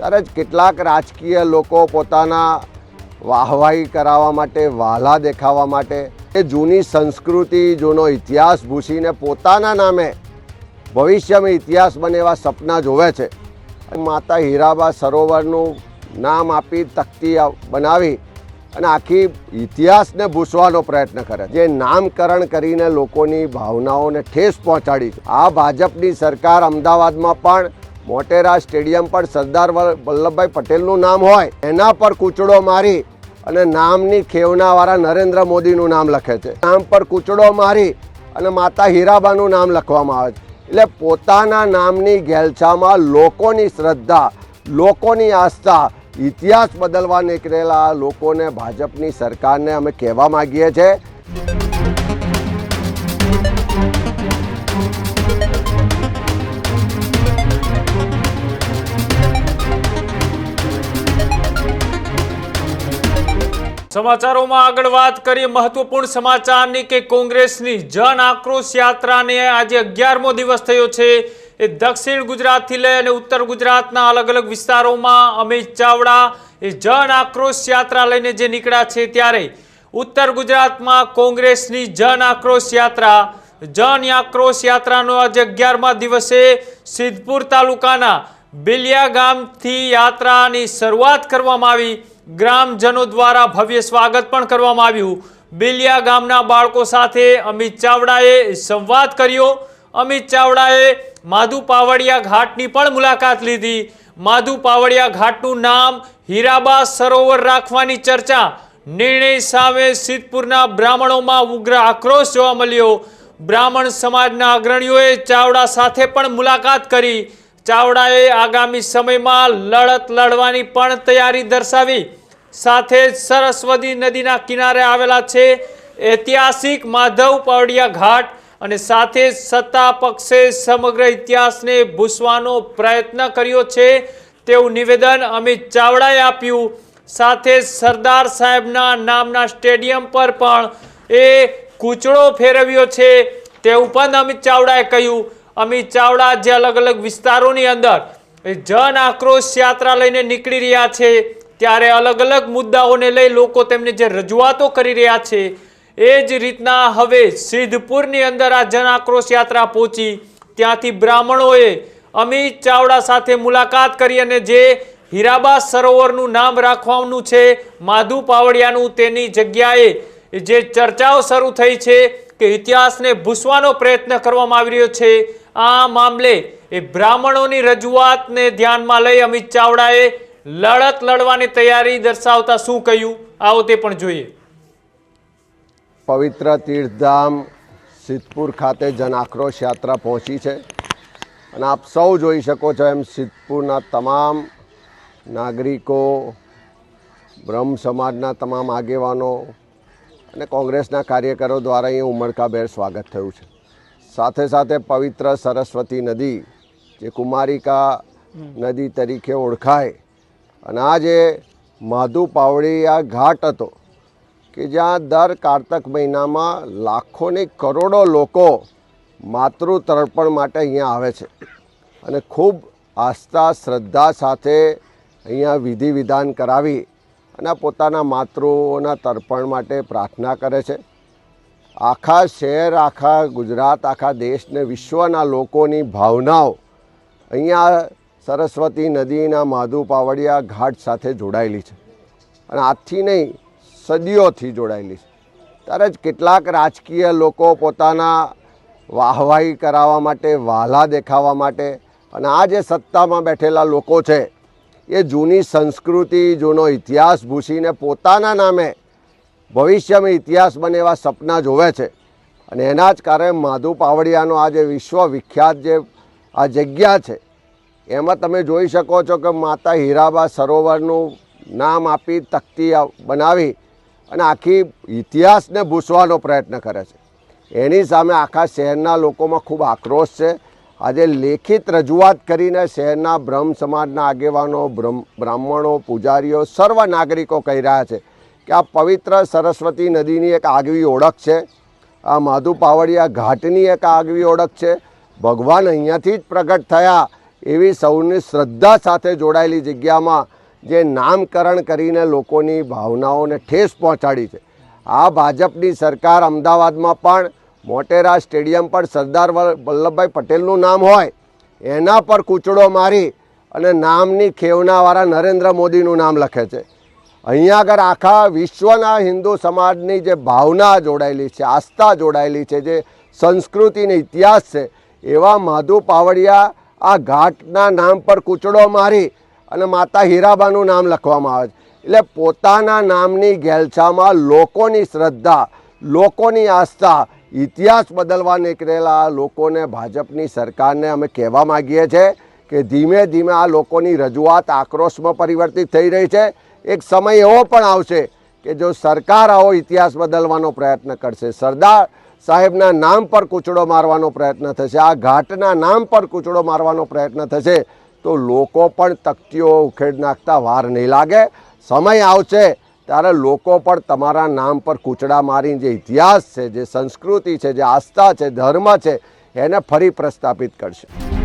ત્યારે જ કેટલાક રાજકીય લોકો પોતાના વાહવાહી કરાવવા માટે, વાલા દેખાવા માટે, એ જૂની સંસ્કૃતિ, જૂનો ઇતિહાસ ભૂસીને પોતાના નામે ભવિષ્યમાં ઇતિહાસ બને એવા સપના જોવે છે. માતા હીરાબા સરોવરનું નામ આપી તકતી બનાવી અને આખી ઇતિહાસને ભૂસવાનો પ્રયત્ન કરે જે નામકરણ કરીને લોકોની ભાવનાઓને ઠેસ પહોંચાડી આ ભાજપની સરકાર અમદાવાદમાં પણ મોટેરા સ્ટેડિયમ પર સરદાર વલ્લભભાઈ પટેલનું નામ હોય, એના પર કૂચડો મારી અને નામની ખેવનાવાળા નરેન્દ્ર મોદીનું નામ લખે છે. નામ પર કૂચડો મારી અને માતા હીરાબાનું નામ લખવામાં આવે છે. એટલે પોતાના નામની ઘેલછામાં લોકોની શ્રદ્ધા, લોકોની આસ્થા, ઇતિહાસ બદલવા નીકળેલા લોકોને ભાજપની સરકારને અમે કહેવા માગીએ છીએ. સમાચારોમાં આગળ વાત કરીએ મહત્વપૂર્ણ સમાચારની કે કોંગ્રેસની જન આક્રોશ યાત્રાને આજે અગિયારમો દિવસ થયો છે. એ દક્ષિણ ગુજરાતથી લઈ અને ઉત્તર ગુજરાતના અલગ અલગ વિસ્તારોમાં અમિત ચાવડા એ જન આક્રોશ યાત્રા લઈને જે નીકળ્યા છે ત્યારે ઉત્તર ગુજરાતમાં કોંગ્રેસની જન આક્રોશ યાત્રા, જન આક્રોશ યાત્રાનો આજે અગિયારમા દિવસે સિદ્ધપુર તાલુકાના બિલિયા ગામથી યાત્રાની શરૂઆત કરવામાં આવી. ગ્રામજનો દ્વારા ભવ્ય સ્વાગત પણ કરવામાં આવ્યું. બિલિયા ગામના બાળકો સાથે અમિત ચાવડાએ સંવાદ કર્યો. અમિત ચાવડાએ માધુ પાવડિયા ઘાટની પણ મુલાકાત લીધી. માધુ પાવડિયા ઘાટનું નામ હીરાબા સરોવર રાખવાની ચર્ચા. નિર્ણય સામે સિદ્ધપુરના બ્રાહ્મણોમાં ઉગ્ર આક્રોશ જોવા મળ્યો. બ્રાહ્મણ સમાજના અગ્રણીઓએ ચાવડા સાથે પણ મુલાકાત કરી. ચાવડાએ આગામી સમયમાં લડત લડવાની પણ તૈયારી દર્શાવી. સાથે જ સરસ્વતી નદીના કિનારે આવેલા છે ઐતિહાસિક માધવ પાવડિયા ઘાટ અને સાથે જ સત્તા પક્ષે સમગ્ર ઇતિહાસને ભૂસવાનો પ્રયત્ન કર્યો છે તેવું નિવેદન અમિત ચાવડાએ આપ્યું. સાથે જ સરદાર સાહેબના નામના સ્ટેડિયમ પર પણ એ કૂચડો ફેરવ્યો છે તેવું પણ અમિત ચાવડાએ કહ્યું. અમિત ચાવડા જે અલગ અલગ વિસ્તારોની અંદર જન આક્રોશ યાત્રા લઈને નીકળી રહ્યા છે. ત્યારે અલગ અલગ મુદ્દાઓને લઈ લોકો તેમને જે રજૂઆતો કરી રહ્યા છે, એ જ રીતના હવે સિદ્ધપુરની અંદર આ જન આક્રોશ યાત્રા પહોંચી. ત્યાંથી બ્રાહ્મણોએ અમિત ચાવડા સાથે મુલાકાત કરી અને જે હીરાબા સરોવરનું નામ રાખવાનું છે, માધુ પાવડિયાનું તેની જગ્યાએ જે ચર્ચાઓ શરૂ થઈ છે કે ઇતિહાસને ભૂસવાનો પ્રયત્ન કરવામાં આવી રહ્યો છે, આ મામલે એ બ્રાહ્મણોની રજૂઆતને ધ્યાનમાં લઈ અમિત ચાવડાએ લડત લડવાની તૈયારી દર્શાવતા શું કહ્યું? આવો તે પણ જોઈએ. પવિત્ર તીર્થધામ સિદ્ધપુર ખાતે જન આક્રોશ યાત્રા પહોંચી છે. અને આપ સૌ જોઈ શકો છો એમ સિદ્ધપુરના તમામ નાગરિકો બ્રહ્મ સમાજના તમામ આગેવાનો અને કોંગ્રેસના કાર્યકરો દ્વારા અહીં ઉમળકાભેર સ્વાગત થયું છે. સાથે સાથે પવિત્ર સરસ્વતી નદી જે કુમારિકા નદી તરીકે ઓળખાય અને આ જે માધુ પાવડિયા ઘાટ હતો કે જ્યાં દર કારતક મહિનામાં લાખોની કરોડો લોકો માતૃ તર્પણ માટે અહીંયા આવે છે. અને ખૂબ આસ્થા, શ્રદ્ધા સાથે અહીંયા વિધિ વિધાન કરાવી અને પોતાના માતૃઓના તર્પણ માટે પ્રાર્થના કરે છે. આખા શહેર, આખા ગુજરાત, આખા દેશને વિશ્વના લોકોની ભાવનાઓ અહીંયા સરસ્વતી નદીના માધુ પાવડિયા ઘાટ સાથે જોડાયેલી છે. અને આજથી નહીં, સદીઓથી જોડાયેલી છે. ત્યારે જ કેટલાક રાજકીય લોકો પોતાના વાહવાહી કરાવવા માટે વાલા દેખાવા માટે અને આ જે સત્તામાં બેઠેલા લોકો છે, એ જૂની સંસ્કૃતિ, જૂનો ઇતિહાસ ભૂસીને પોતાના નામે ભવિષ્યમાં ઇતિહાસ બને એવા સપના જોવે છે. અને એના જ કારણે માધુ પાવડિયાનો આ જે વિશ્વ વિખ્યાત જે આ જગ્યા છે એમાં તમે જોઈ શકો છો કે માતા હીરાબા સરોવરનું નામ આપી તકતી બનાવી અને આખી ઇતિહાસને ભૂસવાનો પ્રયત્ન કરે છે. એની સામે આખા શહેરના લોકોમાં ખૂબ આક્રોશ છે. આજે લેખિત રજૂઆત કરીને શહેરના બ્રહ્મ સમાજના આગેવાનો બ્રાહ્મણો, પૂજારીઓ, સર્વ નાગરિકો કહી રહ્યા છે કે આ પવિત્ર સરસ્વતી નદીની એક આગવી ઓળખ છે. આ માધુ પાવડિયા ઘાટની એક આગવી ઓળખ છે. ભગવાન અહીંયાથી જ પ્રગટ થયા. એવી સૌની શ્રદ્ધા સાથે જોડાયેલી જગ્યામાં જે નામકરણ કરીને લોકોની ભાવનાઓને ઠેસ પહોંચાડી છે. આ ભાજપની સરકાર અમદાવાદમાં પણ, મોટેરા સ્ટેડિયમ પર સરદાર વલ્લભભાઈ પટેલનું નામ હોય, એના પર કૂચડો મારી અને નામની ખેવનાવાળા નરેન્દ્ર મોદીનું નામ લખે છે. અહીંયા આગળ આખા વિશ્વના હિન્દુ સમાજની જે ભાવના જોડાયેલી છે, આસ્થા જોડાયેલી છે, જે સંસ્કૃતિને ઇતિહાસ છે, એવા માધુ પાવડિયા આ ઘાટના નામ પર કૂચડો મારી અને માતા હીરાબાનું નામ લખવામાં આવે છે. એટલે પોતાના નામની ઘેલછામાં લોકોની શ્રદ્ધા, લોકોની આસ્થા, ઇતિહાસ બદલવા નીકળેલા લોકોને ભાજપની સરકારને અમે કહેવા માગીએ છીએ કે ધીમે ધીમે આ લોકોની રજૂઆત આક્રોશમાં પરિવર્તિત થઈ રહી છે. એક સમય એવો પણ આવશે કે જો સરકાર આવો ઇતિહાસ બદલવાનો પ્રયત્ન કરશે. સરદાર સાહેબના નામ પર કૂચડો મારવાનો પ્રયત્ન થશે. આ ઘાટના નામ પર કૂચડો મારવાનો પ્રયત્ન થશે તો લોકો પણ તકતીઓ ઉખેડ નાખતા વાર નહીં લાગે. સમય આવશે ત્યારે લોકો પણ તમારા નામ પર કૂચડા મારીને જે ઇતિહાસ છે, જે સંસ્કૃતિ છે, જે આસ્થા છે, ધર્મ છે, એને ફરી પ્રસ્થાપિત કરશે.